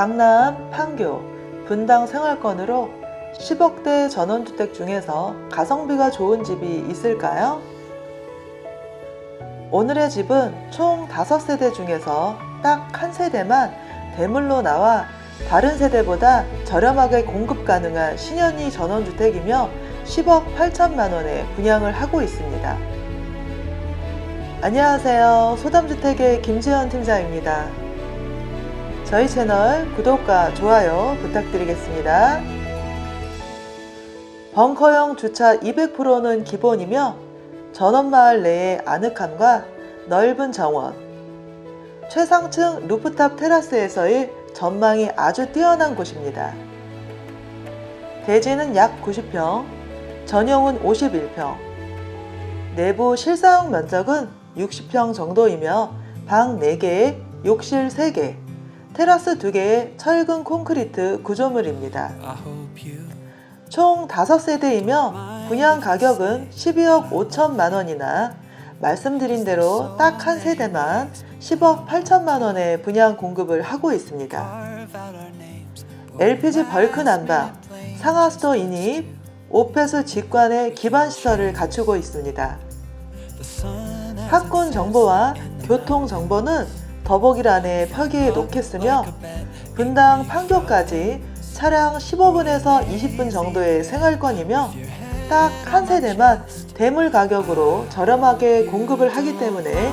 강남, 판교, 분당 생활권으로 10억대 전원주택 중에서 가성비가 좋은 집이 있을까요? 오늘의 집은 총 5세대 중에서 딱 한 세대만 대물로 나와 다른 세대보다 저렴하게 공급 가능한 신현희 전원주택이며 10억 8천만 원에 분양을 하고 있습니다. 안녕하세요. 소담주택의 김지현 팀장입니다. 저희 채널 구독과 좋아요 부탁드리겠습니다. 벙커형 주차 200%는 기본이며 전원마을 내의 아늑함과 넓은 정원, 최상층 루프탑 테라스에서의 전망이 아주 뛰어난 곳입니다. 대지는 약 90평, 전용은 51평, 내부 실사용 면적은 60평 정도이며 방 4개에 욕실 3개, 테라스 2개의 철근 콘크리트 구조물입니다. 총 5세대이며 분양 가격은 12억 5천만 원이나 말씀드린 대로 딱 한 세대만 10억 8천만 원에 분양 공급을 하고 있습니다. LPG 벌크 난방, 상하수도 인입, 오페스 직관의 기반 시설을 갖추고 있습니다. 학군 정보와 교통 정보는 더보기란에 표기해 놓겠으며 분당 판교까지 차량 15분에서 20분 정도의 생활권이며 딱 한 세대만 대물 가격으로 저렴하게 공급을 하기 때문에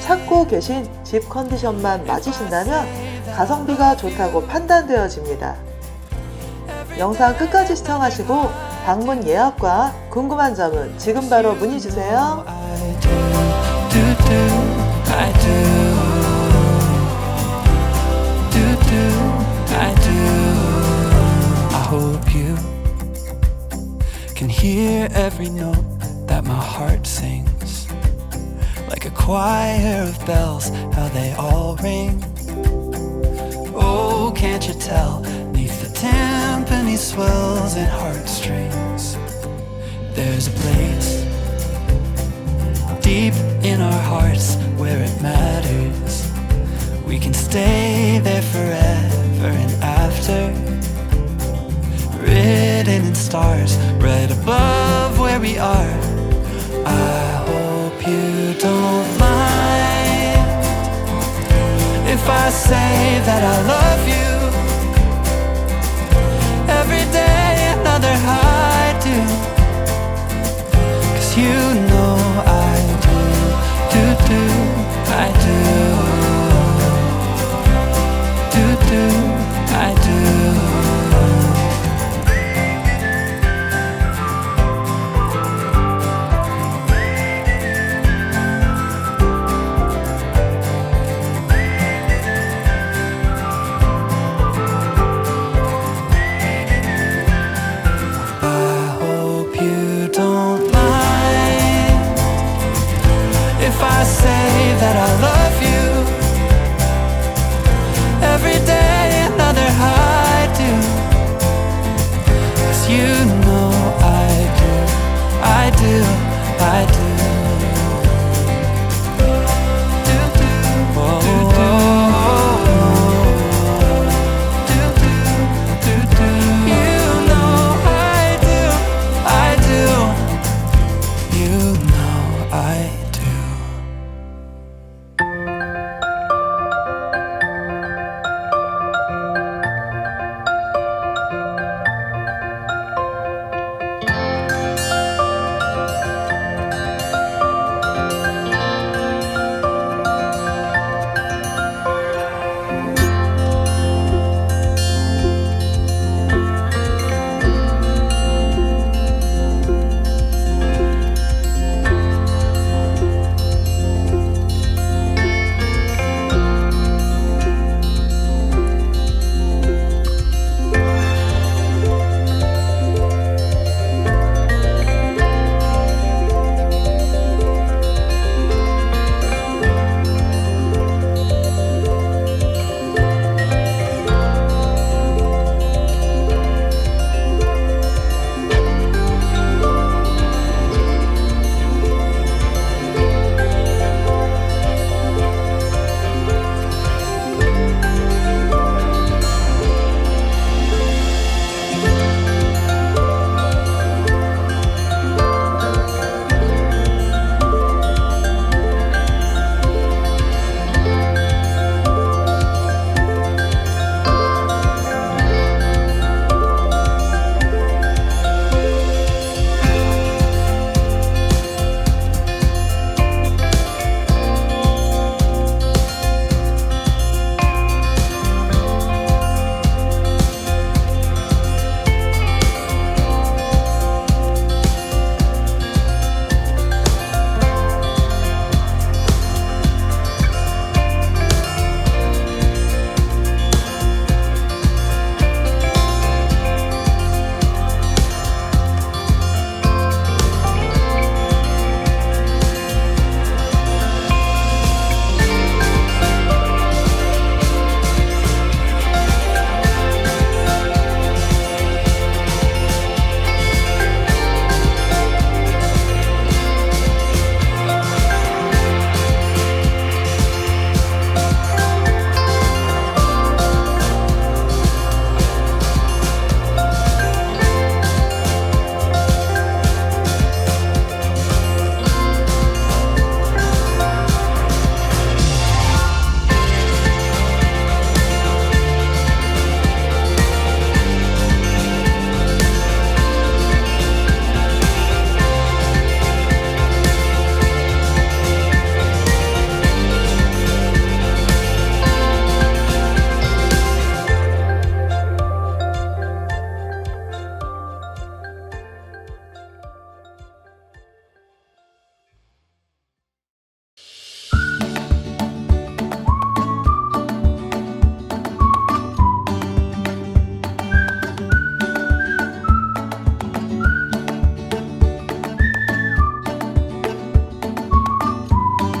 찾고 계신 집 컨디션만 맞으신다면 가성비가 좋다고 판단되어집니다. 영상 끝까지 시청하시고 방문 예약과 궁금한 점은 지금 바로 문의 주세요. Hear every note that my heart sings. Like a choir of bells, how they all ring. Oh, can't you tell? Neath the timpani swells and heartstrings, there's a place deep in our hearts where it matters. We can stay there forever and after. Written in stars right above where we are. I hope you don't mind if I say that I love you. Every day another high do. Cause you that I love you. Every day another high do. Cause you know I do, I do, I